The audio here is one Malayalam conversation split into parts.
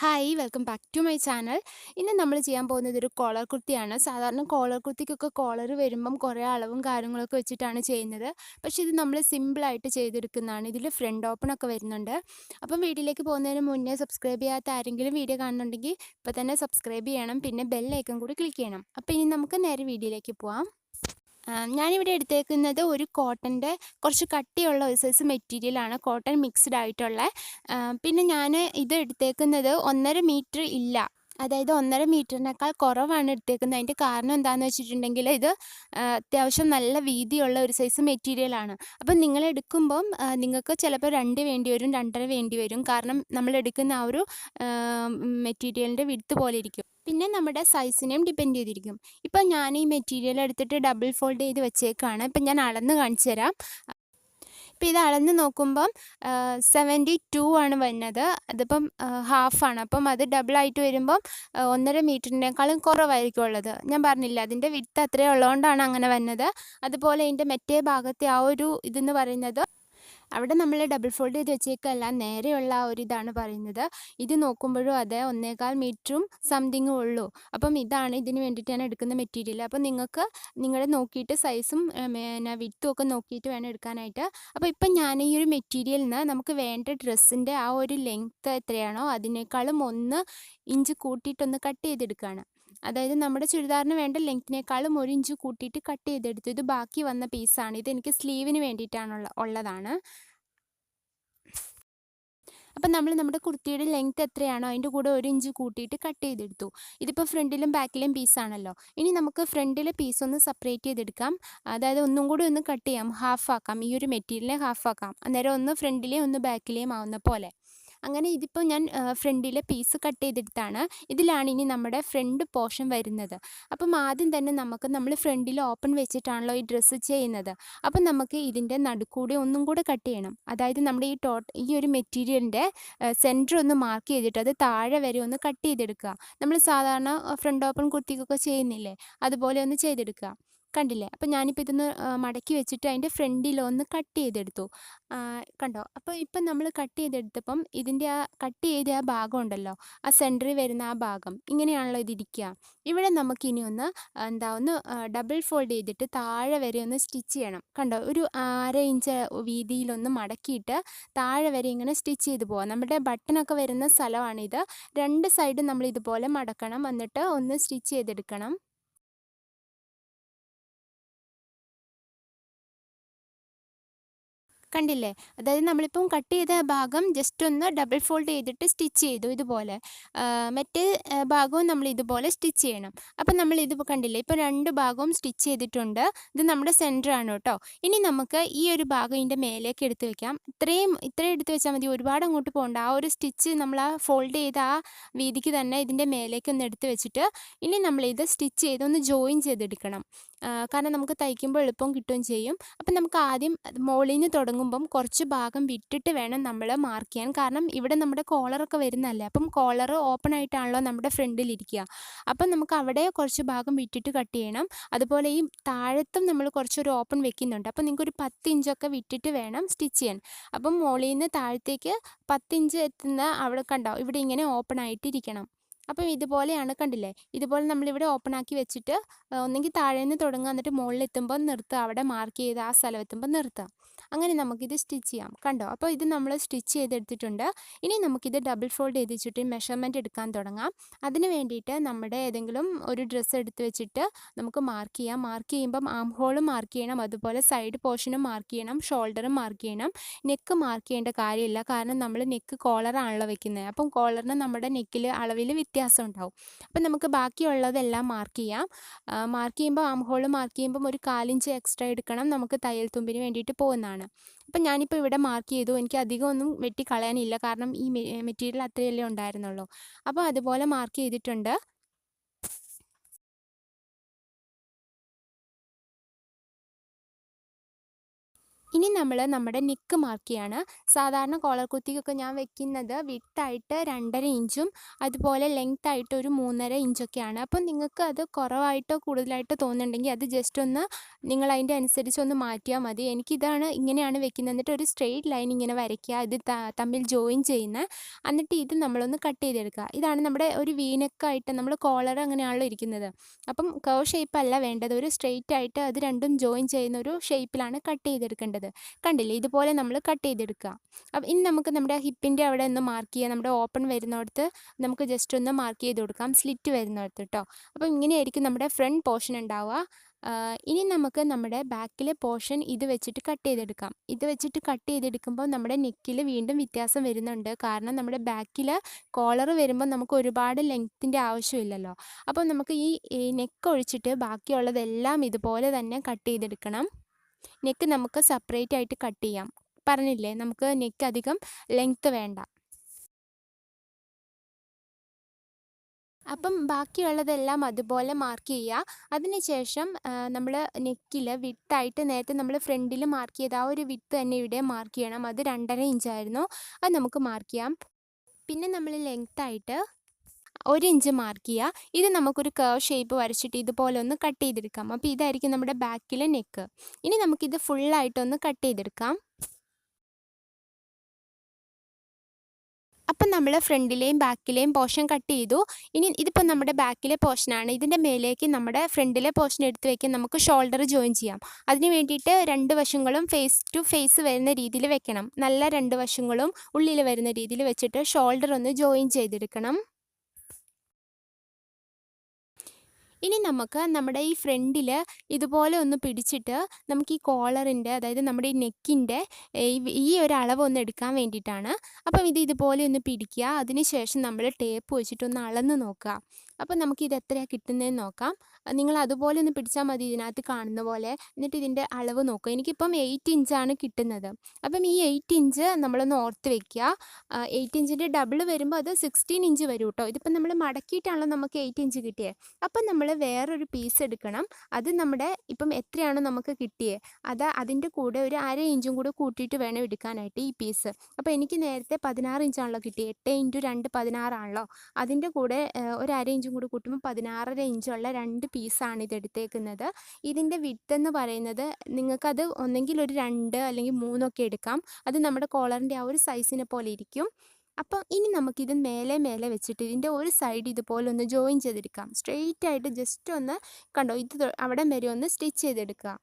Hi welcome back to my channel ഇന്ന് നമ്മൾ ചെയ്യാൻ പോകുന്നത് ഒരു കോളർ കുർത്തിയാണ്. സാധാരണ കോളർ കുർത്തിക്കൊക്കെ കോളർ വരുമ്പം കുറേ അളവും കാര്യങ്ങളൊക്കെ വെച്ചിട്ടാണ് ചെയ്യുന്നത്. പക്ഷേ ഇത് നമ്മൾ സിമ്പിളായിട്ട് ചെയ്തെടുക്കുന്നതാണ്. ഇതിൽ ഫ്രണ്ട് ഓപ്പൺ ഒക്കെ വരുന്നുണ്ട്. അപ്പം വീഡിയോയിലേക്ക് പോകുന്നതിന് മുന്നേ സബ്സ്ക്രൈബ് ചെയ്യാത്ത ആരെങ്കിലും വീഡിയോ കാണുന്നുണ്ടെങ്കിൽ ഇപ്പോൾ തന്നെ സബ്സ്ക്രൈബ് ചെയ്യണം. പിന്നെ ബെല്ലൈക്കൺ കൂടി ക്ലിക്ക് ചെയ്യണം. അപ്പോൾ ഇനി നമുക്ക് നേരെ വീഡിയോയിലേക്ക് പോവാം. ഞാനിവിടെ എടുത്തേക്കുന്നത് ഒരു കോട്ടന്റെ കുറച്ച് കട്ടിയുള്ള ഒരു സൈസ് മെറ്റീരിയലാണ് കോട്ടൺ മിക്സ്ഡ് ആയിട്ടുള്ള. പിന്നെ ഞാൻ ഇത് എടുത്തേക്കുന്നത് ഒന്നര മീറ്റർ ഇല്ല. അതായത് ഒന്നര മീറ്ററിനേക്കാൾ കുറവാണ് എടുത്തേക്കുന്നത്. അതിന്റെ കാരണം എന്താണെന്ന് വെച്ചിട്ടുണ്ടെങ്കിൽ ഇത് അത്യാവശ്യം നല്ല വീതിയുള്ള ഒരു സൈസ് മെറ്റീരിയലാണ് അപ്പം നിങ്ങൾ എടുക്കുമ്പം നിങ്ങൾക്ക് ചിലപ്പോൾ രണ്ട് വേണ്ടി വരും രണ്ടര വേണ്ടി വരും. കാരണം നമ്മൾ എടുക്കുന്ന ആ ഒരു മെറ്റീരിയലിന്റെ വിടുത്ത് പോലെ ഇരിക്കും. പിന്നെ നമ്മുടെ സൈസിനെയും ഡിപ്പെൻഡ് ചെയ്തിരിക്കും. ഇപ്പം ഞാൻ ഈ മെറ്റീരിയൽ എടുത്തിട്ട് ഡബിൾ ഫോൾഡ് ചെയ്ത് വെച്ചേക്കാണ്. ഇപ്പം ഞാൻ അളന്ന് കാണിച്ചു തരാം. ഇപ്പം ഇത് അളന്ന് നോക്കുമ്പം സെവന്റി ടു ആണ് വരുന്നത് അതിപ്പം ഹാഫാണ് അപ്പം അത് ഡബിൾ ആയിട്ട് വരുമ്പം ഒന്നര മീറ്ററിനേക്കാളും കുറവായിരിക്കും ഉള്ളത്. ഞാൻ പറഞ്ഞില്ല അതിന്റെ വിട്ട് അത്രയും ഉള്ളതുകൊണ്ടാണ് അങ്ങനെ വരുന്നത് അതുപോലെ ഇതിന്റെ മറ്റേ ഭാഗത്തെ ആ ഒരു ഇതെന്ന് പറയുന്നത് അവിടെ നമ്മൾ ഡബിൾ ഫോൾഡ് ചെയ്ത് വെച്ചേക്കല്ല നേരെയുള്ള ഒരു ഇതാണ് പറയുന്നത്. ഇത് നോക്കുമ്പോഴും അത് ഒന്നേകാൽ മീറ്ററും സംതിങ്ങും ഉള്ളൂ. അപ്പം ഇതാണ് ഇതിന് വേണ്ടിയിട്ട് ഞാൻ എടുക്കുന്ന മെറ്റീരിയൽ അപ്പം നിങ്ങൾക്ക് നിങ്ങളുടെ നോക്കിയിട്ട് സൈസും പിന്നെ വിത്തും ഒക്കെ നോക്കിയിട്ട് വേണം എടുക്കാനായിട്ട്. അപ്പോൾ ഇപ്പം ഞാൻ ഈ ഒരു മെറ്റീരിയലിന് നമുക്ക് വേണ്ട ഡ്രസ്സിന്റെ ആ ഒരു ലെങ്ത്ത് എത്രയാണോ അതിനേക്കാളും ഒന്ന് ഇഞ്ച് കൂട്ടിയിട്ടൊന്ന് കട്ട് ചെയ്തെടുക്കുകയാണ് അതായത് നമ്മുടെ ചുരിദാറിന് വേണ്ട ലെങ്ത്തിനേക്കാളും ഒരു ഇഞ്ച് കൂട്ടിയിട്ട് കട്ട് ചെയ്തെടുത്തു. ഇത് ബാക്കി വന്ന പീസാണ് ഇത് എനിക്ക് സ്ലീവിന് വേണ്ടിയിട്ടാണുള്ള ഉള്ളതാണ്. അപ്പം നമ്മൾ നമ്മുടെ കുർത്തിയുടെ ലെങ്ത് എത്രയാണോ അതിന്റെ കൂടെ ഒരു ഇഞ്ച് കൂട്ടിയിട്ട് കട്ട് ചെയ്തെടുത്തു. ഇതിപ്പോൾ ഫ്രണ്ടിലും ബാക്കിലും പീസാണല്ലോ ഇനി നമുക്ക് ഫ്രണ്ടിലെ പീസ് ഒന്ന് സെപ്പറേറ്റ് ചെയ്തെടുക്കാം. അതായത് ഒന്നും കൂടി ഒന്ന് കട്ട് ചെയ്യാം. ഹാഫ് ആക്കാം. ഈ ഒരു മെറ്റീരിയലിനെ ഹാഫ് ആക്കാം. അന്നേരം ഒന്ന് ഫ്രണ്ടിലെയും ഒന്ന് ബാക്കിലെയും ആവുന്ന പോലെ. അങ്ങനെ ഇതിപ്പോൾ ഞാൻ ഫ്രണ്ടിലെ പീസ് കട്ട് ചെയ്തെടുത്താണ്. ഇതിലാണ് ഇനി നമ്മുടെ ഫ്രണ്ട് പോർഷൻ വരുന്നത്. അപ്പം ആദ്യം തന്നെ നമുക്ക് നമ്മൾ ഫ്രണ്ടിൽ ഓപ്പൺ വെച്ചിട്ടാണല്ലോ ഈ ഡ്രസ്സ് ചെയ്യുന്നത്. അപ്പം നമുക്ക് ഇതിന്റെ നടുക്കൂടെ ഒന്നും കൂടെ കട്ട് ചെയ്യണം. അതായത് നമ്മുടെ ഈ ടോട്ട് ഈ ഒരു മെറ്റീരിയലിന്റെ സെന്റർ ഒന്ന് മാർക്ക് ചെയ്തിട്ട് അത് താഴെ വരെ ഒന്ന് കട്ട് ചെയ്തെടുക്കുക. നമ്മൾ സാധാരണ ഫ്രണ്ട് ഓപ്പൺ കുർത്തിക്കൊക്കെ ചെയ്യുന്നില്ലേ? അതുപോലെ ഒന്ന് ചെയ്തെടുക്കുക. കണ്ടില്ലേ? അപ്പോൾ ഞാനിപ്പോൾ ഇതൊന്ന് മടക്കി വെച്ചിട്ട് അതിന്റെ ഫ്രണ്ടിലൊന്ന് കട്ട് ചെയ്തെടുത്തു. കണ്ടോ? അപ്പോൾ ഇപ്പം നമ്മൾ കട്ട് ചെയ്തെടുത്തപ്പം ഇതിന്റെ ആ കട്ട് ചെയ്ത ആ ഭാഗം ഉണ്ടല്ലോ? ആ സെന്ററിൽ വരുന്ന ആ ഭാഗം. ഇങ്ങനെയാണല്ലോ ഇതിരിക്കുക ഇവിടെ നമുക്കിനി ഒന്ന് എന്താ ഒന്ന് ഡബിൾ ഫോൾഡ് ചെയ്തിട്ട് താഴെ വരെ ഒന്ന് സ്റ്റിച്ച് ചെയ്യണം. കണ്ടോ? ഒരു അര ഇഞ്ച് വീതിയിലൊന്ന് മടക്കിയിട്ട് താഴെ വരെ ഇങ്ങനെ സ്റ്റിച്ച് ചെയ്ത് പോവാം. നമ്മുടെ ബട്ടണൊക്കെ വരുന്ന സ്ഥലമാണിത്. രണ്ട് സൈഡും നമ്മൾ ഇതുപോലെ മടക്കണം. എന്നിട്ട് ഒന്ന് സ്റ്റിച്ച് ചെയ്തെടുക്കണം. കണ്ടില്ലേ? അതായത് നമ്മളിപ്പം കട്ട് ചെയ്ത ഭാഗം ജസ്റ്റ് ഒന്ന് ഡബിൾ ഫോൾഡ് ചെയ്തിട്ട് സ്റ്റിച്ച് ചെയ്തു ഇതുപോലെ. മറ്റേ ഭാഗവും നമ്മൾ ഇതുപോലെ സ്റ്റിച്ച് ചെയ്യണം. അപ്പം നമ്മൾ ഇത് കണ്ടില്ലേ? ഇപ്പോൾ രണ്ട് ഭാഗവും സ്റ്റിച്ച് ചെയ്തിട്ടുണ്ട്. ഇത് നമ്മുടെ സെന്റർ ആണ് കേട്ടോ. ഇനി നമുക്ക് ഈ ഒരു ഭാഗം ഇതിന്റെ മേലേക്ക് എടുത്ത് വെക്കാം. ഇത്രയും ഇത്രയും എടുത്ത് വെച്ചാൽ മതി. ഒരുപാട് അങ്ങോട്ട് പോകണ്ട. ആ ഒരു സ്റ്റിച്ച് നമ്മൾ ആ ഫോൾഡ് ചെയ്ത ആ വീതിക്ക് തന്നെ ഇതിന്റെ മേലേക്ക് ഒന്ന് എടുത്ത് വെച്ചിട്ട് ഇനി നമ്മളിത് സ്റ്റിച്ച് ചെയ്ത് ഒന്ന് ജോയിൻ ചെയ്തെടുക്കണം. കാരണം നമുക്ക് തയ്ക്കുമ്പോൾ എളുപ്പം കിട്ടുകയും ചെയ്യും. അപ്പം നമുക്ക് ആദ്യം മുകളിൽ നിന്ന് തുടങ്ങുമ്പം കുറച്ച് ഭാഗം വിട്ടിട്ട് വേണം നമ്മൾ മാർക്ക് ചെയ്യാൻ. കാരണം ഇവിടെ നമ്മുടെ കോളറൊക്കെ വരുന്നതല്ലേ? അപ്പം കോളർ ഓപ്പൺ ആയിട്ടാണല്ലോ നമ്മുടെ ഫ്രണ്ടിലിരിക്കുക അപ്പം നമുക്ക് അവിടെ കുറച്ച് ഭാഗം വിട്ടിട്ട് കട്ട് ചെയ്യണം. അതുപോലെ ഈ താഴത്തും നമ്മൾ കുറച്ചൊരു ഓപ്പൺ വെക്കുന്നുണ്ട്. അപ്പം നിങ്ങൾക്ക് ഒരു പത്ത് ഇഞ്ചൊക്കെ വിട്ടിട്ട് വേണം സ്റ്റിച്ച് ചെയ്യാൻ. അപ്പം മുകളിൽ നിന്ന് താഴത്തേക്ക് പത്ത് ഇഞ്ച് എത്തുന്ന അവിടെ കണ്ടോ? ഇവിടെ ഇങ്ങനെ ഓപ്പൺ ആയിട്ടിരിക്കണം. അപ്പം ഇതുപോലെയാണ് കണ്ടില്ലേ? ഇതുപോലെ നമ്മളിവിടെ ഓപ്പൺ ആക്കി വെച്ചിട്ട് ഒന്നെങ്കിൽ താഴെ നിന്ന് തുടങ്ങുക. എന്നിട്ട് മുകളിലെത്തുമ്പോൾ നിർത്തുക. അവിടെ മാർക്ക് ചെയ്ത് ആ സ്ഥലം എത്തുമ്പോൾ നിർത്തുക. അങ്ങനെ നമുക്കിത് സ്റ്റിച്ച് ചെയ്യാം. കണ്ടോ? അപ്പോൾ ഇത് നമ്മൾ സ്റ്റിച്ച് ചെയ്തെടുത്തിട്ടുണ്ട്. ഇനി നമുക്കിത് ഡബിൾ ഫോൾഡ് ചെയ്ത് വെച്ചിട്ട് മെഷർമെന്റ് എടുക്കാൻ തുടങ്ങാം. അതിന് വേണ്ടിയിട്ട് നമ്മുടെ ഏതെങ്കിലും ഒരു ഡ്രസ്സ് എടുത്ത് വെച്ചിട്ട് നമുക്ക് മാർക്ക് ചെയ്യാം. മാർക്ക് ചെയ്യുമ്പം ആം ഹോളും മാർക്ക് ചെയ്യണം. അതുപോലെ സൈഡ് പോർഷനും മാർക്ക് ചെയ്യണം. ഷോൾഡറും മാർക്ക് ചെയ്യണം. നെക്ക് മാർക്ക് ചെയ്യേണ്ട കാര്യമില്ല. കാരണം നമ്മൾ നെക്ക് കോളറാണല്ലോ വെക്കുന്നത്. അപ്പം കോളറിന് നമ്മുടെ നെക്കിൽ അളവിൽ വ്യത്യാസം ഉണ്ടാവും. അപ്പം നമുക്ക് ബാക്കിയുള്ളതെല്ലാം മാർക്ക് ചെയ്യാം. മാർക്ക് ചെയ്യുമ്പോൾ ആം ഹോൾ മാർക്ക് ചെയ്യുമ്പം ഒരു കാലിഞ്ച് എക്സ്ട്രാ എടുക്കണം. നമുക്ക് തയ്യൽ തുമ്പിന് വേണ്ടിയിട്ട് പോകുന്നതാണ്. അപ്പം ഞാനിപ്പോൾ ഇവിടെ മാർക്ക് ചെയ്തു. എനിക്ക് അധികം ഒന്നും വെട്ടി കളയാനില്ല കാരണം ഈ മെറ്റീരിയൽ അത്രയല്ലേ ഉണ്ടായിരുന്നുള്ളൂ. അപ്പോൾ അതുപോലെ മാർക്ക് ചെയ്തിട്ടുണ്ട്. ഇനി നമ്മൾ നമ്മുടെ നെക്ക് മാർക്ക് ചെയ്യാണ്. സാധാരണ കോളർ കുത്തിക്കൊക്കെ ഞാൻ വെക്കുന്നത് വിട്ടായിട്ട് രണ്ടര ഇഞ്ചും അതുപോലെ ലെങ്ത് ആയിട്ട് ഒരു മൂന്നര ഇഞ്ചൊക്കെയാണ്. അപ്പം നിങ്ങൾക്ക് അത് കുറവായിട്ടോ കൂടുതലായിട്ടോ തോന്നുന്നുണ്ടെങ്കിൽ അത് ജസ്റ്റ് ഒന്ന് നിങ്ങൾ അതിന്റെ അനുസരിച്ച് ഒന്ന് മാറ്റിയാൽ മതി. എനിക്കിതാണ് ഇങ്ങനെയാണ് വെക്കുന്നത്. എന്നിട്ട് ഒരു സ്ട്രെയിറ്റ് ലൈൻ ഇങ്ങനെ വരയ്ക്കുക. ഇത് തമ്മിൽ ജോയിൻ ചെയ്യുന്ന. എന്നിട്ട് ഇത് നമ്മളൊന്ന് കട്ട് ചെയ്തെടുക്കുക. ഇതാണ് നമ്മുടെ ഒരു വീനക്കായിട്ട് നമ്മൾ കോളർ അങ്ങനെയാണല്ലോ ഇരിക്കുന്നത്. അപ്പം കർവ് ഷേപ്പ് അല്ല വേണ്ടത്. ഒരു സ്ട്രെയിറ്റ് ആയിട്ട് അത് രണ്ടും ജോയിൻ ചെയ്യുന്ന ഒരു ഷേപ്പിലാണ് കട്ട് ചെയ്തെടുക്കേണ്ടത്. കണ്ടില്ലേ? ഇതുപോലെ നമ്മൾ കട്ട് ചെയ്തെടുക്കുക. അപ്പം ഇനി നമുക്ക് നമ്മുടെ ഹിപ്പിന്റെ അവിടെ ഒന്ന് മാർക്ക് ചെയ്യാം. നമ്മുടെ ഓപ്പൺ വരുന്നിടത്ത് നമുക്ക് ജസ്റ്റ് ഒന്ന് മാർക്ക് ചെയ്ത് കൊടുക്കാം. സ്ലിറ്റ് വരുന്നിടത്ത് കേട്ടോ അപ്പം ഇങ്ങനെയായിരിക്കും നമ്മുടെ ഫ്രണ്ട് പോർഷൻ ഉണ്ടാവുക. ഇനി നമുക്ക് നമ്മുടെ ബാക്കിലെ പോർഷൻ ഇത് വെച്ചിട്ട് കട്ട് ചെയ്തെടുക്കാം. ഇത് വെച്ചിട്ട് കട്ട് ചെയ്തെടുക്കുമ്പോൾ നമ്മുടെ നെക്കിൽ വീണ്ടും വ്യത്യാസം വരുന്നുണ്ട്. കാരണം നമ്മുടെ ബാക്കിൽ കോളർ വരുമ്പോൾ നമുക്ക് ഒരുപാട് ലെങ്ത്തിന്റെ ആവശ്യമില്ലല്ലോ. അപ്പോൾ നമുക്ക് ഈ നെക്ക് ഒഴിച്ചിട്ട് ബാക്കിയുള്ളതെല്ലാം ഇതുപോലെ തന്നെ കട്ട് ചെയ്തെടുക്കണം. നെക്ക് നമുക്ക് സെപ്പറേറ്റ് ആയിട്ട് കട്ട് ചെയ്യാം. പറഞ്ഞില്ലേ? നമുക്ക് നെക്ക് അധികം ലെങ്ത്ത് വേണ്ട. അപ്പം ബാക്കിയുള്ളതെല്ലാം അതുപോലെ മാർക്ക് ചെയ്യുക. അതിനുശേഷം നമ്മൾ നെക്കിൽ വിട്ടായിട്ട് നേരത്തെ നമ്മൾ ഫ്രണ്ടിൽ മാർക്ക് ചെയ്ത ആ ഒരു വിത്ത് തന്നെ ഇവിടെ മാർക്ക് ചെയ്യണം. അത് രണ്ടര ഇഞ്ചായിരുന്നു അത് നമുക്ക് മാർക്ക് ചെയ്യാം. പിന്നെ നമ്മൾ ലെങ്ത്തായിട്ട് ഒരു ഇഞ്ച് മാർക്ക് ചെയ്യുക ഇത് നമുക്കൊരു കർവ് ഷേപ്പ് വരച്ചിട്ട് ഇതുപോലെ ഒന്ന് കട്ട് ചെയ്തെടുക്കാം. അപ്പോൾ ഇതായിരിക്കും നമ്മുടെ ബാക്കിലെ നെക്ക് ഇനി നമുക്കിത് ഫുള്ളായിട്ടൊന്ന് കട്ട് ചെയ്തെടുക്കാം. അപ്പം നമ്മൾ ഫ്രണ്ടിലെയും ബാക്കിലെയും പോർഷൻ കട്ട് ചെയ്തു. ഇനി ഇതിപ്പോൾ നമ്മുടെ ബാക്കിലെ പോർഷനാണ് ഇതിന്റെ മേലേക്ക് നമ്മുടെ ഫ്രണ്ടിലെ പോർഷൻ എടുത്ത് വയ്ക്കാൻ നമുക്ക് ഷോൾഡർ ജോയിൻ ചെയ്യാം. അതിന് വേണ്ടിയിട്ട് രണ്ട് വശങ്ങളും ഫേസ് ടു ഫേസ് വരുന്ന രീതിയിൽ വെക്കണം. നല്ല രണ്ട് വശങ്ങളും ഉള്ളിൽ വരുന്ന രീതിയിൽ വെച്ചിട്ട് ഷോൾഡർ ഒന്ന് ജോയിൻ ചെയ്തെടുക്കണം. ഇനി നമുക്ക് നമ്മുടെ ഈ ഫ്രണ്ടിൽ ഇതുപോലെ ഒന്ന് പിടിച്ചിട്ട് നമുക്ക് ഈ കോളറിന്റെ അതായത് നമ്മുടെ ഈ നെക്കിന്റെ ഈ ഒരു അളവ് ഒന്ന് എടുക്കാൻ വേണ്ടിയിട്ടാണ്. അപ്പം ഇത് ഇതുപോലെ ഒന്ന് പിടിക്കുക. അതിനുശേഷം നമ്മൾ ടേപ്പ് വെച്ചിട്ടൊന്ന് അളന്ന് നോക്കുക. അപ്പം നമുക്ക് ഇത് എത്രയാണ് കിട്ടുന്നതെന്ന് നോക്കാം. നിങ്ങൾ അതുപോലെ ഒന്ന് പിടിച്ചാൽ മതി ഇതിനകത്ത് കാണുന്ന പോലെ. എന്നിട്ട് ഇതിന്റെ അളവ് നോക്കുക എനിക്കിപ്പം എയ്റ്റ് ഇഞ്ചാണ് കിട്ടുന്നത്. അപ്പം ഈ എയ്റ്റ് ഇഞ്ച് നമ്മളൊന്ന് ഓർത്ത് വെക്കുക എയ്റ്റ് ഇഞ്ചിന്റെ ഡബിൾ വരുമ്പോൾ അത് സിക്സ്റ്റീൻ ഇഞ്ച് വരും കേട്ടോ ഇതിപ്പം നമ്മൾ മടക്കിയിട്ടാണല്ലോ നമുക്ക് എയ്റ്റ് ഇഞ്ച് കിട്ടിയത് അപ്പം നമ്മൾ വേറൊരു പീസ് എടുക്കണം. അത് നമ്മുടെ ഇപ്പം എത്രയാണോ നമുക്ക് കിട്ടിയത് അത് അതിന്റെ കൂടെ ഒരു അര ഇഞ്ചും കൂടെ കൂട്ടിയിട്ട് വേണം എടുക്കാനായിട്ട് ഈ പീസ്. അപ്പോൾ എനിക്ക് നേരത്തെ പതിനാറ് ഇഞ്ചാണല്ലോ കിട്ടിയത് എട്ട് ഇന്റു രണ്ട് പതിനാറാണല്ലോ. അതിന്റെ കൂടെ ഒരു അര ഇഞ്ചും കൂടി കൂട്ടുമ്പോൾ പതിനാറര ഇഞ്ചുള്ള രണ്ട് പീസാണ് ഇത് എടുത്തേക്കുന്നത്. ഇതിന്റെ എന്ന് പറയുന്നത് നിങ്ങൾക്കത് ഒന്നെങ്കിൽ ഒരു രണ്ട് അല്ലെങ്കിൽ മൂന്നൊക്കെ എടുക്കാം. അത് നമ്മുടെ കോളറിന്റെ ആ ഒരു സൈസിനെ പോലെ ഇരിക്കും. അപ്പം ഇനി നമുക്കിത് മേലെ മേലെ വെച്ചിട്ട് ഇതിന്റെ ഒരു സൈഡ് ഇതുപോലെ ഒന്ന് ജോയിൻ ചെയ്തെടുക്കാം. സ്ട്രെയിറ്റ് ആയിട്ട് ജസ്റ്റ് ഒന്ന് കണ്ടോ ഇത് അവിടെ വരെ ഒന്ന് സ്റ്റിച്ച് ചെയ്തെടുക്കുക.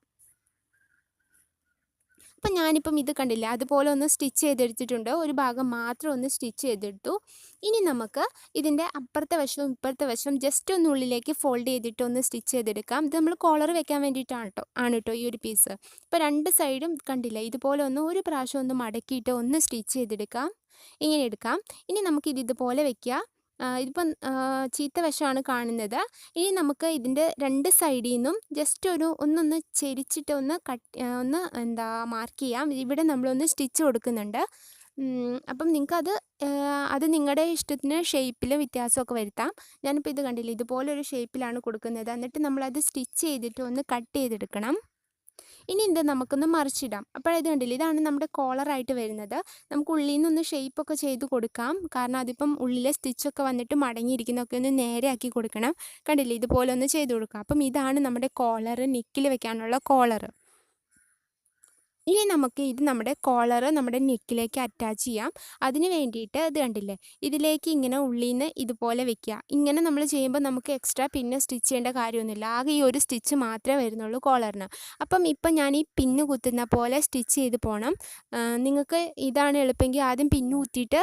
അപ്പം ഞാനിപ്പം ഇത് കണ്ടില്ല അതുപോലെ ഒന്ന് സ്റ്റിച്ച് ചെയ്തെടുത്തിട്ടുണ്ട്. ഒരു ഭാഗം മാത്രം ഒന്ന് സ്റ്റിച്ച് ചെയ്തെടുത്തു. ഇനി നമുക്ക് ഇതിന്റെ അപ്പുറത്തെ വശവും ഇപ്പുറത്തെ വശവും ജസ്റ്റ് ഒന്ന് ഉള്ളിലേക്ക് ഫോൾഡ് ചെയ്തിട്ട് ഒന്ന് സ്റ്റിച്ച് ചെയ്തെടുക്കാം. ഇത് നമ്മൾ കോളർ വെക്കാൻ വേണ്ടിയിട്ടാണ് കേട്ടോ ആണ് കേട്ടോ ഈ ഒരു പീസ് ഇപ്പോൾ രണ്ട് സൈഡും കണ്ടില്ല ഇതുപോലെ ഒന്ന് ഒരു പ്രാവശ്യം ഒന്ന് മടക്കിയിട്ട് ഒന്ന് സ്റ്റിച്ച് ചെയ്തെടുക്കാം. ഇങ്ങനെ എടുക്കാം. ഇനി നമുക്കിത് ഇതുപോലെ വെക്കുക ഇതിപ്പം ചീത്ത വശമാണ് കാണുന്നത്. ഇനി നമുക്ക് ഇതിന്റെ രണ്ട് സൈഡിൽ നിന്നും ജസ്റ്റ് ഒരു ഒന്നൊന്ന് ചെരിച്ചിട്ട് ഒന്ന് കട്ട് ഒന്ന് എന്താ മാർക്ക് ചെയ്യാം. ഇവിടെ നമ്മളൊന്ന് സ്റ്റിച്ച് കൊടുക്കുന്നുണ്ട്. അപ്പം നിങ്ങൾക്കത് അത് നിങ്ങളുടെ ഇഷ്ടത്തിന് ഷേപ്പിൽ വ്യത്യാസമൊക്കെ വരുത്താം. ഞാനിപ്പോൾ ഇത് കണ്ടില്ല ഇതുപോലൊരു ഷേപ്പിലാണ് കൊടുക്കുന്നത്. എന്നിട്ട് നമ്മളത് സ്റ്റിച്ച് ചെയ്തിട്ട് ഒന്ന് കട്ട് ചെയ്തെടുക്കണം. ഇനി ഇത് നമുക്കൊന്ന് മറിച്ചിടാം. അപ്പോഴത് കണ്ടില്ല? ഇതാണ് നമ്മുടെ കോളറായിട്ട് വരുന്നത്. നമുക്ക് ഉള്ളിൽ നിന്നൊന്ന് ഷേപ്പൊക്കെ ചെയ്ത് കൊടുക്കാം. കാരണം അതിപ്പം ഉള്ളിലെ സ്റ്റിച്ചൊക്കെ വന്നിട്ട് മടങ്ങിയിരിക്കുന്നൊക്കെ ഒന്ന് നേരെയാക്കി കൊടുക്കണം. കണ്ടില്ലേ? ഇതുപോലെ ഒന്ന് ചെയ്ത് കൊടുക്കാം. അപ്പം ഇതാണ് നമ്മുടെ കോളർ നെക്കിൽ വെക്കാനുള്ള കോളർ ഇനി നമുക്ക് ഇത് നമ്മുടെ കോളർ നമ്മുടെ നെക്കിലേക്ക് അറ്റാച്ച് ചെയ്യാം. അതിന് വേണ്ടിയിട്ട് ഇത് കണ്ടില്ലേ? ഇതിലേക്ക് ഇങ്ങനെ ഉള്ളിൽ നിന്ന് ഇതുപോലെ വെക്കുക. ഇങ്ങനെ നമ്മൾ ചെയ്യുമ്പോൾ നമുക്ക് എക്സ്ട്രാ പിന്നെ സ്റ്റിച്ച് ചെയ്യേണ്ട കാര്യമൊന്നുമില്ല. ആകെ ഈ ഒരു സ്റ്റിച്ച് മാത്രമേ വരുന്നുള്ളൂ കോളറിന് അപ്പം ഇപ്പം ഞാൻ ഈ പിന്ന് കുത്തുന്ന പോലെ സ്റ്റിച്ച് ചെയ്ത് പോകണം നിങ്ങൾക്ക് ഇതാണ് എളുപ്പമെങ്കിൽ ആദ്യം പിന്ന് കുത്തിയിട്ട്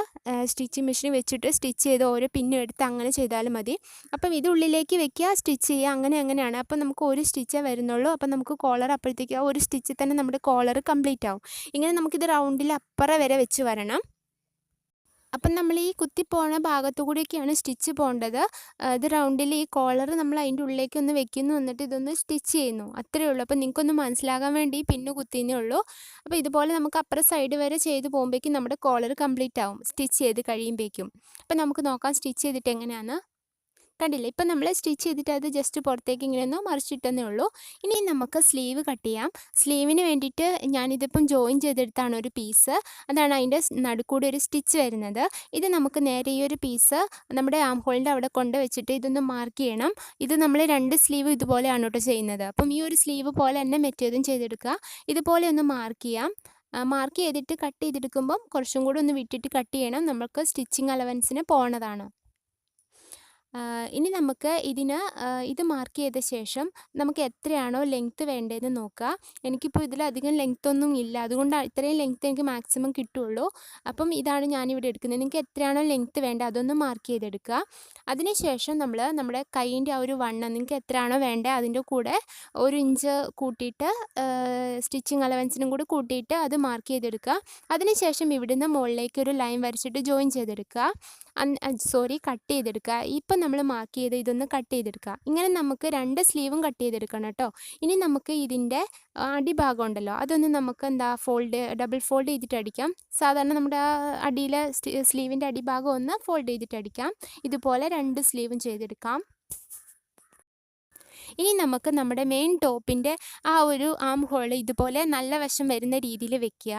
സ്റ്റിച്ചിങ് മെഷീൻ വെച്ചിട്ട് സ്റ്റിച്ച് ചെയ്ത് ഓരോ പിന്നും എടുത്ത് അങ്ങനെ ചെയ്താലും മതി. അപ്പം ഇത് ഉള്ളിലേക്ക് വെക്കുക സ്റ്റിച്ച് ചെയ്യുക അങ്ങനെ അങ്ങനെയാണ്. അപ്പം നമുക്ക് ഒരു സ്റ്റിച്ചേ വരുന്നുള്ളൂ. അപ്പം നമുക്ക് കോളർ അപ്പോഴത്തേക്ക് ഒരു സ്റ്റിച്ചിൽ തന്നെ നമ്മുടെ കോളർ കംപ്ലീറ്റ് ആവും. ഇങ്ങനെ നമുക്കിത് റൗണ്ടിൽ അപ്പുറം വരെ വെച്ച് വരണം. അപ്പം നമ്മൾ ഈ കുത്തി കുത്തിപ്പോണ ഭാഗത്തു കൂടിയൊക്കെയാണ് സ്റ്റിച്ച് പോകേണ്ടത് ഇത് റൗണ്ടിൽ ഈ കോളർ നമ്മൾ അതിന്റെ ഉള്ളിലേക്ക് ഒന്ന് വെക്കുന്നു. എന്നിട്ട് ഇതൊന്ന് സ്റ്റിച്ച് ചെയ്യുന്നു. അത്രയേ ഉള്ളൂ. അപ്പം നിങ്ങൾക്കൊന്ന് മനസ്സിലാകാൻ വേണ്ടി പിന്നു കുത്തിയേ ഉള്ളൂ. അപ്പോൾ ഇതുപോലെ നമുക്ക് അപ്പുറം സൈഡ് വരെ ചെയ്ത് പോകുമ്പോഴേക്കും നമ്മുടെ കോളർ കംപ്ലീറ്റ് ആവും. സ്റ്റിച്ച് ചെയ്ത് കഴിയുമ്പോഴേക്കും അപ്പം നമുക്ക് നോക്കാം സ്റ്റിച്ച് ചെയ്തിട്ട് എങ്ങനെയാണ് കണ്ടില്ലേ? ഇപ്പം നമ്മൾ സ്റ്റിച്ച് ചെയ്തിട്ട് അത് ജസ്റ്റ് പുറത്തേക്ക് ഇങ്ങനെ ഒന്ന് മറിച്ചിട്ടെന്നേ ഉള്ളൂ. ഇനി നമുക്ക് സ്ലീവ് കട്ട് ചെയ്യാം. സ്ലീവിന് വേണ്ടിയിട്ട് ഞാനിതിപ്പം ജോയിൻ ചെയ്തെടുത്താണ് ഒരു പീസ്. അതാണ് അതിന്റെ നടുക്കൂടെ ഒരു സ്റ്റിച്ച് വരുന്നത്. ഇത് നമുക്ക് നേരെ ഈ ഒരു പീസ് നമ്മുടെ ആം ഹോളിന്റെ അവിടെ കൊണ്ട് വെച്ചിട്ട് ഇതൊന്ന് മാർക്ക് ചെയ്യണം. ഇത് നമ്മൾ രണ്ട് സ്ലീവ് ഇതുപോലെയാണ് കേട്ടോ ചെയ്യുന്നത്. അപ്പം ഈ ഒരു സ്ലീവ് പോലെ തന്നെ മറ്റേതും ചെയ്തെടുക്കുക. ഇതുപോലെ ഒന്ന് മാർക്ക് ചെയ്യാം. മാർക്ക് ചെയ്തിട്ട് കട്ട് ചെയ്തെടുക്കുമ്പം കുറച്ചും കൂടി ഒന്ന് വിട്ടിട്ട് കട്ട് ചെയ്യണം. നമുക്ക് സ്റ്റിച്ചിങ് അലവൻസിന് പോണതാണ്. ഇനി നമുക്ക് ഇതിന് ഇത് മാർക്ക് ചെയ്ത ശേഷം നമുക്ക് എത്രയാണോ ലെങ്ത്ത് വേണ്ടതെന്ന് നോക്കുക എനിക്കിപ്പോൾ ഇതിലധികം ലെങ്ത്ത് ഒന്നും ഇല്ല. അതുകൊണ്ട് ഇത്രയും ലെങ്ത്ത് എനിക്ക് മാക്സിമം കിട്ടുള്ളൂ. അപ്പം ഇതാണ് ഞാനിവിടെ എടുക്കുന്നത്. നിങ്ങൾക്ക് എത്രയാണോ ലെങ്ത്ത് വേണ്ടത് അതൊന്ന് മാർക്ക് ചെയ്തെടുക്കുക. അതിനുശേഷം നമ്മൾ നമ്മുടെ കൈയിന്റെ ആ ഒരു വണ്ണം നിങ്ങൾക്ക് എത്രയാണോ വേണ്ടത് അതിന്റെ കൂടെ ഒരു ഇഞ്ച് കൂട്ടിയിട്ട് സ്റ്റിച്ചിങ് അലവൻസിനും കൂടി കൂട്ടിയിട്ട് അത് മാർക്ക് ചെയ്തെടുക്കുക. അതിനുശേഷം ഇവിടുന്ന് മുകളിലേക്ക് ഒരു ലൈൻ വരച്ചിട്ട് ജോയിൻ ചെയ്തെടുക്കുക. സോറി കട്ട് ചെയ്തെടുക്കുക. ഇപ്പം നമ്മൾ മാർക്ക് ചെയ്ത് ഇതൊന്ന് കട്ട് ചെയ്തെടുക്കുക. ഇങ്ങനെ നമുക്ക് രണ്ട് സ്ലീവും കട്ട് ചെയ്തെടുക്കണം കേട്ടോ. ഇനി നമുക്ക് ഇതിന്റെ അടിഭാഗം ഉണ്ടല്ലോ. അതൊന്ന് നമുക്ക് എന്താ ഫോൾഡ് ഡബിൾ ഫോൾഡ് ചെയ്തിട്ട് അടിക്കാം. സാധാരണ നമ്മുടെ അടിയിലെ സ്ലീവിന്റെ അടിഭാഗം ഒന്ന് ഫോൾഡ് ചെയ്തിട്ട് അടിക്കാം. ഇതുപോലെ രണ്ട് സ്ലീവും ചെയ്തെടുക്കാം. ഇനി നമുക്ക് നമ്മുടെ മെയിൻ ടോപ്പിന്റെ ആ ഒരു ആം ഹോൾ ഇതുപോലെ നല്ല വശം വരുന്ന രീതിയിൽ വെക്കുക.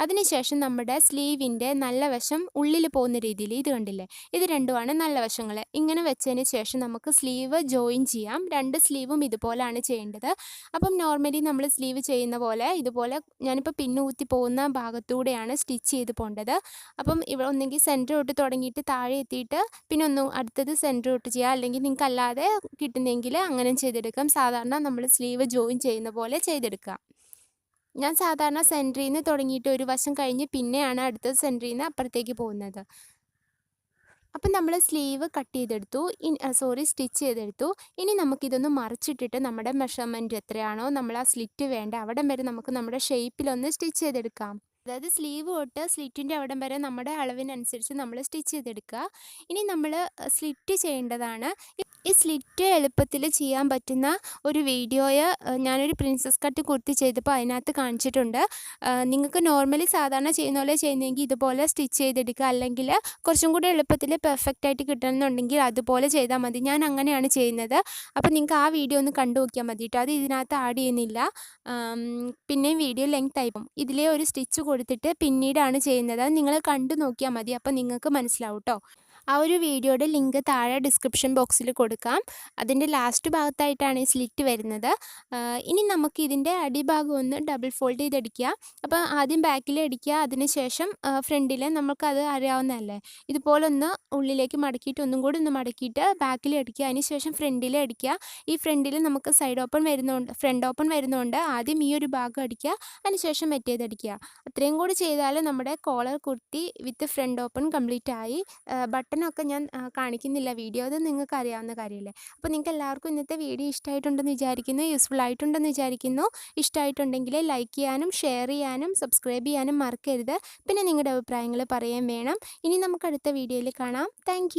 അതിനുശേഷം നമ്മുടെ സ്ലീവിന്റെ നല്ല വശം ഉള്ളിൽ പോകുന്ന രീതിയിൽ ഇത് കണ്ടില്ലേ? ഇത് രണ്ടുമാണ് നല്ല വശങ്ങൾ ഇങ്ങനെ വെച്ചതിന് ശേഷം നമുക്ക് സ്ലീവ് ജോയിൻ ചെയ്യാം. രണ്ട് സ്ലീവും ഇതുപോലെയാണ് ചെയ്യേണ്ടത്. അപ്പം നോർമലി നമ്മൾ സ്ലീവ് ചെയ്യുന്ന പോലെ ഇതുപോലെ ഞാനിപ്പോൾ പിന്നൂത്തി പോകുന്ന ഭാഗത്തൂടെയാണ് സ്റ്റിച്ച് ചെയ്ത് പോകേണ്ടത് അപ്പം ഇവിടെ ഒന്നെങ്കിൽ സെന്റർ തൊട്ട് തുടങ്ങിയിട്ട് താഴെ എത്തിയിട്ട് പിന്നെ ഒന്ന് അടുത്തത് സെന്റർ തൊട്ട് ചെയ്യുക അല്ലെങ്കിൽ നിങ്ങൾക്ക് അല്ലാതെ കിട്ടുന്നെങ്കിൽ അങ്ങനെ ചെയ്ത് ചെയ്തെടുക്കാം. സാധാരണ നമ്മൾ സ്ലീവ് ജോയിൻ ചെയ്യുന്ന പോലെ ചെയ്തെടുക്കുക ഞാൻ സാധാരണ സെന്ററിൽ നിന്ന് തുടങ്ങിയിട്ട് ഒരു വശം കഴിഞ്ഞ് പിന്നെയാണ് അടുത്ത സെന്ററിൽ നിന്ന് അപ്പുറത്തേക്ക് പോകുന്നത്. അപ്പം നമ്മൾ സ്ലീവ് കട്ട് ചെയ്തെടുത്തു. സോറി സ്റ്റിച്ച് ചെയ്തെടുത്തു. ഇനി നമുക്കിതൊന്ന് മറിച്ചിട്ടിട്ട് നമ്മുടെ മെഷർമെന്റ് എത്രയാണോ നമ്മൾ ആ സ്ലിറ്റ് വേണ്ട അവിടം വരെ നമുക്ക് നമ്മുടെ ഷേപ്പിലൊന്ന് സ്റ്റിച്ച് ചെയ്തെടുക്കാം. അതായത് സ്ലീവ് തൊട്ട് സ്ലിറ്റിന്റെ അവിടം വരെ നമ്മുടെ അളവിനനുസരിച്ച് നമ്മൾ സ്റ്റിച്ച് ചെയ്തെടുക്കുക. ഇനി നമ്മൾ സ്ലിറ്റ് ചെയ്യേണ്ടതാണ്. ഈ സ്ലിറ്റ് എളുപ്പത്തിൽ ചെയ്യാൻ പറ്റുന്ന ഒരു വീഡിയോയെ ഞാനൊരു പ്രിൻസസ് കട്ട് കുർത്തി ചെയ്തപ്പോൾ അതിനകത്ത് കാണിച്ചിട്ടുണ്ട്. നിങ്ങൾക്ക് നോർമലി സാധാരണ ചെയ്യുന്ന പോലെ ചെയ്യുന്നെങ്കിൽ ഇതുപോലെ സ്റ്റിച്ച് ചെയ്തെടുക്കുക. അല്ലെങ്കിൽ കുറച്ചും കൂടി എളുപ്പത്തിൽ പെർഫെക്റ്റ് ആയിട്ട് കിട്ടണമെന്നുണ്ടെങ്കിൽ അതുപോലെ ചെയ്താൽ മതി. ഞാൻ അങ്ങനെയാണ് ചെയ്യുന്നത്. അപ്പോൾ നിങ്ങൾക്ക് ആ വീഡിയോ ഒന്ന് കണ്ടു നോക്കിയാൽ മതി കേട്ടോ അത് ഇതിനകത്ത് ആഡ് ചെയ്യുന്നില്ല. പിന്നെയും വീഡിയോ ലെങ്ത് ആയിപ്പം ഇതിലെ ഒരു സ്റ്റിച്ച് കൊടുത്തിട്ട് പിന്നീടാണ് ചെയ്യുന്നത്. നിങ്ങൾ കണ്ടു നോക്കിയാൽ മതി. അപ്പോൾ നിങ്ങൾക്ക് മനസ്സിലാവും കേട്ടോ ആ ഒരു വീഡിയോയുടെ ലിങ്ക് താഴെ ഡിസ്ക്രിപ്ഷൻ ബോക്സിൽ കൊടുക്കാം. അതിന്റെ ലാസ്റ്റ് ഭാഗത്തായിട്ടാണ് ഈ സ്ലിറ്റ് വരുന്നത്. ഇനി നമുക്ക് ഇതിന്റെ അടിഭാഗം ഒന്ന് ഡബിൾ ഫോൾഡ് ചെയ്തടിക്കുക. അപ്പോൾ ആദ്യം ബാക്കിൽ അടിക്കുക. അതിനുശേഷം ഫ്രണ്ടിൽ നമുക്കത് അറിയാവുന്നതല്ലേ? ഇതുപോലെ ഒന്ന് ഉള്ളിലേക്ക് മടക്കിയിട്ട് ഒന്നും കൂടി ഒന്ന് മടക്കിയിട്ട് ബാക്കിൽ അടിക്കുക. അതിനുശേഷം ഫ്രണ്ടിൽ അടിക്കുക. ഈ ഫ്രണ്ടിൽ നമുക്ക് സൈഡ് ഓപ്പൺ വരുന്നുണ്ട് ഫ്രണ്ട് ഓപ്പൺ വരുന്നതുകൊണ്ട് ആദ്യം ഈ ഒരു ഭാഗം അടിക്കുക. അതിനുശേഷം മറ്റേത് അടിക്കുക. അത്രയും കൂടി ചെയ്താൽ നമ്മുടെ collar kurti with front open complete ആയി. ബട്ടൺ ബട്ടണൊക്കെ ഞാൻ കാണിക്കുന്നില്ല. വീഡിയോ അത് നിങ്ങൾക്ക് അറിയാവുന്ന കാര്യമല്ലേ അപ്പോൾ നിങ്ങൾക്ക് എല്ലാവർക്കും ഇന്നത്തെ വീഡിയോ ഇഷ്ടമായിട്ടുണ്ടെന്ന് വിചാരിക്കുന്നു യൂസ്ഫുൾ ആയിട്ടുണ്ടെന്ന് വിചാരിക്കുന്നു. ഇഷ്ടമായിട്ടുണ്ടെങ്കിൽ ലൈക്ക് ചെയ്യാനും ഷെയർ ചെയ്യാനും സബ്സ്ക്രൈബ് ചെയ്യാനും മറക്കരുത്. പിന്നെ നിങ്ങളുടെ അഭിപ്രായങ്ങൾ പറയാൻ വേണം. ഇനി നമുക്ക് അടുത്ത വീഡിയോയിൽ കാണാം. താങ്ക്